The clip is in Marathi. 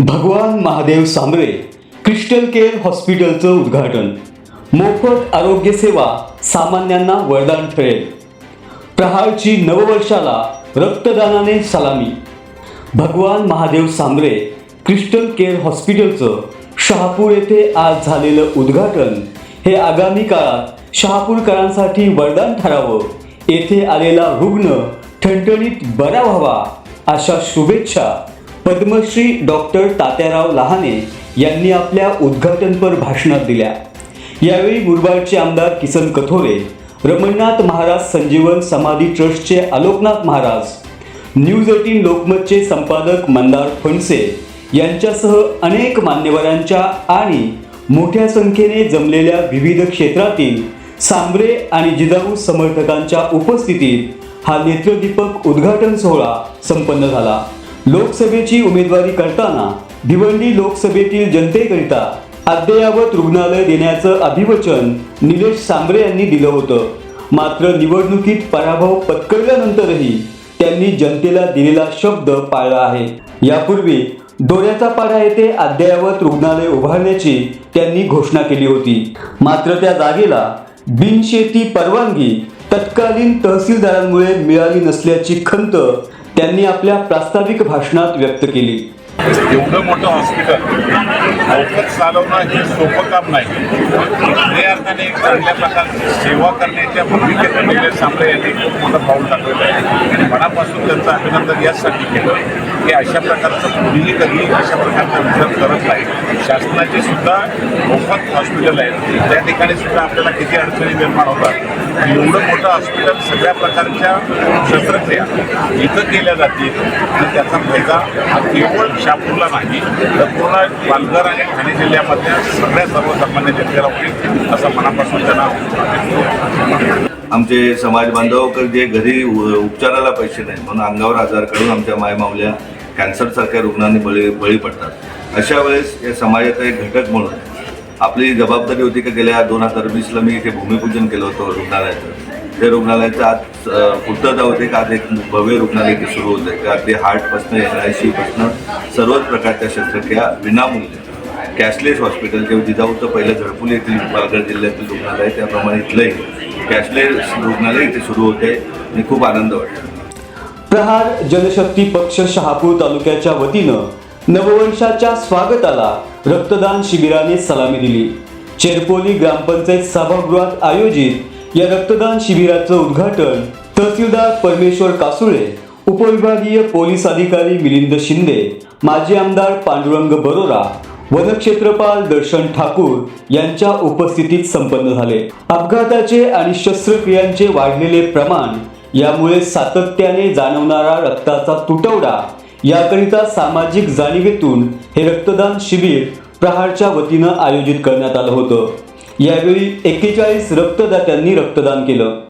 भगवान महादेव सांबरे क्रिस्टल केअर हॉस्पिटलचं उद्घाटन. मोफत आरोग्य सेवा सामान्यांना वरदान ठरेल. प्रहारची नववर्षाला रक्तदानाने सलामी. भगवान महादेव सांबरे क्रिस्टल केअर हॉस्पिटलचं शहापूर येथे आज झालेलं उद्घाटन हे आगामी काळात शहापूरकरांसाठी वरदान ठरावं. येथे आलेला रुग्ण ठणठणीत बरा व्हावा अशा शुभेच्छा पद्मश्री डॉक्टर तात्याराव लहाने यांनी आपल्या उद्घाटनपर भाषणात दिल्या. यावेळी मुरबाडचे आमदार किसन कथोरे रमणनाथ महाराज संजीवन समाधी ट्रस्टचे आलोकनाथ महाराज न्यूज एटीन लोकमतचे संपादक मंदार फणसे यांच्यासह अनेक मान्यवरांच्या आणि मोठ्या संख्येने जमलेल्या विविध क्षेत्रातील सांबरे आणि जिजाऊ समर्थकांच्या उपस्थितीत हा नेत्रदीपक उद्घाटन सोहळा संपन्न झाला. लोकसभेची उमेदवारी करताना भिवंडी लोकसभेतील जनतेकरिता अद्ययावत रुग्णालय देण्याचं अभिवचन निलेश सांबरे यांनी दिलं होतं. मात्र निवडणुकीत पराभव पत्करल्यानंतरही त्यांनी जनतेला दिलेला शब्द पाळला आहे. यापूर्वी दोऱ्याचा पाडा येथे अद्ययावत रुग्णालय उभारण्याची त्यांनी घोषणा केली होती. मात्र त्या जागेला बिनशेती परवानगी तत्कालीन तहसीलदारांमुळे मिळाली नसल्याची खंत त्यांनी आपल्या प्रास्ताविक भाषणात व्यक्त केली. एवढं मोठं हॉस्पिटल औषध चालवणं हे सोपं काम नाही. खऱ्या अर्थाने चांगल्या प्रकारची सेवा करण्याच्या भूमिकेतून निलेश सांबळे यांनी खूप मोठं पाऊल टाकलेलं आहे. आणि मनापासून त्यांचं अभिनंदन यासाठी केलं की अशा प्रकारचं कोणीही कधी अशा प्रकारचा विचार करत नाही. शासनाचे सुद्धा मोफत हॉस्पिटल आहेत. त्या ठिकाणी सुद्धा आपल्याला किती अडचणी निर्माण होतात? एवढं मोठं हॉस्पिटल सगळ्या प्रकारच्या शस्त्रक्रिया इथं केल्या जातील. आणि त्याचा फायदा हा केवळ शापूरला नाही तर पूर्ण पालघर आणि ठाणे जिल्ह्यामधल्या सगळ्या सर्वसामान्य जनतेला होईल असं मनापासून त्यांना आमचे समाज बांधव जे घरी उ- उपचाराला पैसे नाही म्हणून अंगावर आजार काढून आमच्या मायमावल्या कॅन्सरसारख्या रुग्णांनी बळी बळी पडतात. अशा वेळेस या समाजाचा एक घटक म्हणून आपली जबाबदारी होती की गेल्या दोन हजार वीसला मी इथे भूमिपूजन केलं होतं रुग्णालयाचं. ते रुग्णालयाचं आज पूर्तता होते की आज एक भव्य रुग्णालय इथे सुरू होतं आहे अगदी हार्टपासनं एन आय सीपासनं सर्वच प्रकारच्या शस्त्रक्रिया विनामूल्य. कॅशलेस हॉस्पिटल जे जिजाऊचं पहिलं झडपुल येथील पालघर जिल्ह्यातील रुग्णालय त्याप्रमाणे इथलंही. कॅशलेस रुग्णालय इथे सुरू होते. आणि खूप आनंद वाटतो. प्रहार जनशक्ती पक्ष शहापूर तालुक्याच्या वतीनं नववर्षाच्या स्वागताला रक्तदान शिबिराने सलामी दिली. चेरपोली ग्रामपंचायत सभागृहात आयोजित या रक्तदान शिबिराचं उद्घाटन तहसीलदार परमेश्वर कासुळे उपविभागीय पोलीस अधिकारी मिलिंद शिंदे माजी आमदार पांडुरंग बरोरा वनक्षेत्रपाल दर्शन ठाकूर यांच्या उपस्थितीत संपन्न झाले. अपघाताचे आणि शस्त्रक्रियांचे वाढलेले प्रमाण यामुळे सातत्याने जाणवणारा रक्ताचा तुटवडा याकरिता सामाजिक जाणीवेतून हे रक्तदान शिबिर प्रहारच्या वतीनं आयोजित करण्यात आलं होतं. यावेळी एक्केचाळीस रक्तदात्यांनी रक्तदान केलं.